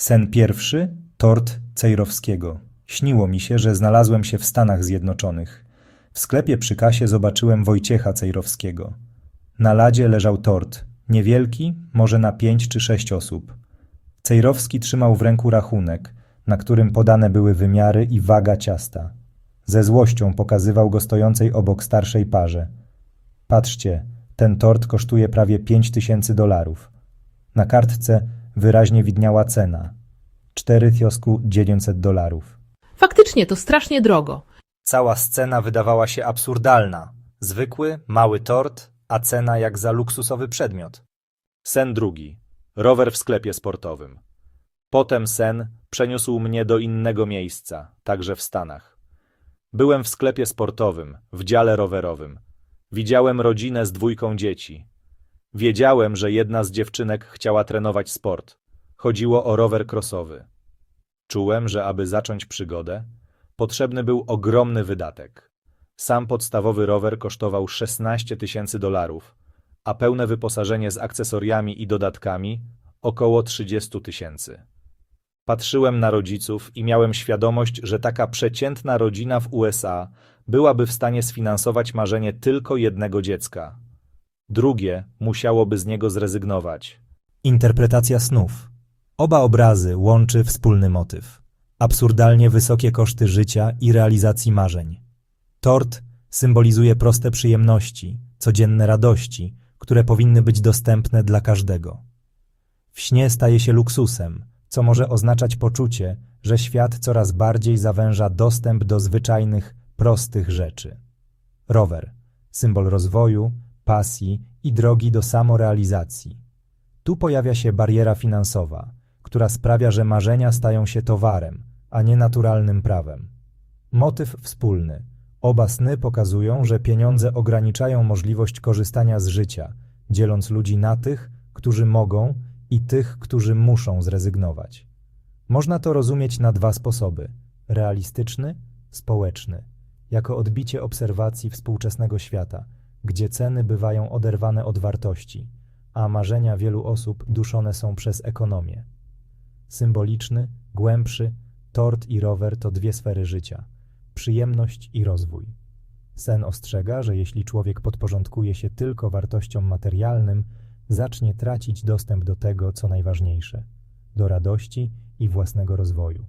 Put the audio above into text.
Sen pierwszy tort Cejrowskiego. Śniło mi się, że znalazłem się w Stanach Zjednoczonych. W sklepie przy kasie zobaczyłem Wojciecha Cejrowskiego. Na ladzie leżał tort, niewielki, może na pięć czy sześć osób. Cejrowski trzymał w ręku rachunek, na którym podane były wymiary i waga ciasta. Ze złością pokazywał go stojącej obok starszej parze. Patrzcie, ten tort kosztuje prawie pięć tysięcy dolarów. Na kartce wyraźnie widniała cena. Cztery thiosku 900 dolarów. Faktycznie to strasznie drogo. Cała scena wydawała się absurdalna. Zwykły, mały tort, a cena jak za luksusowy przedmiot. Sen drugi. Rower w sklepie sportowym. Potem sen przeniósł mnie do innego miejsca, także w Stanach. Byłem w sklepie sportowym, w dziale rowerowym. Widziałem rodzinę z dwójką dzieci. Wiedziałem, że jedna z dziewczynek chciała trenować sport. Chodziło o rower crossowy. Czułem, że aby zacząć przygodę, potrzebny był ogromny wydatek. Sam podstawowy rower kosztował 16 tysięcy dolarów, a pełne wyposażenie z akcesoriami i dodatkami około 30 tysięcy. Patrzyłem na rodziców i miałem świadomość, że taka przeciętna rodzina w USA byłaby w stanie sfinansować marzenie tylko jednego dziecka. Drugie musiałoby z niego zrezygnować. Interpretacja snów. Oba obrazy łączy wspólny motyw. Absurdalnie wysokie koszty życia i realizacji marzeń. Tort symbolizuje proste przyjemności, codzienne radości, które powinny być dostępne dla każdego. W śnie staje się luksusem, co może oznaczać poczucie, że świat coraz bardziej zawęża dostęp do zwyczajnych, prostych rzeczy. Rower symbol rozwoju, pasji i drogi do samorealizacji. Tu pojawia się bariera finansowa, która sprawia, że marzenia stają się towarem, a nie naturalnym prawem. Motyw wspólny. Oba sny pokazują, że pieniądze ograniczają możliwość korzystania z życia, dzieląc ludzi na tych, którzy mogą i tych, którzy muszą zrezygnować. Można to rozumieć na dwa sposoby: realistyczny, społeczny, jako odbicie obserwacji współczesnego świata, gdzie ceny bywają oderwane od wartości, a marzenia wielu osób duszone są przez ekonomię. Symboliczny, głębszy, tort i rower to dwie sfery życia przyjemność i rozwój. Sen ostrzega, że jeśli człowiek podporządkuje się tylko wartościom materialnym, zacznie tracić dostęp do tego, co najważniejsze do radości i własnego rozwoju.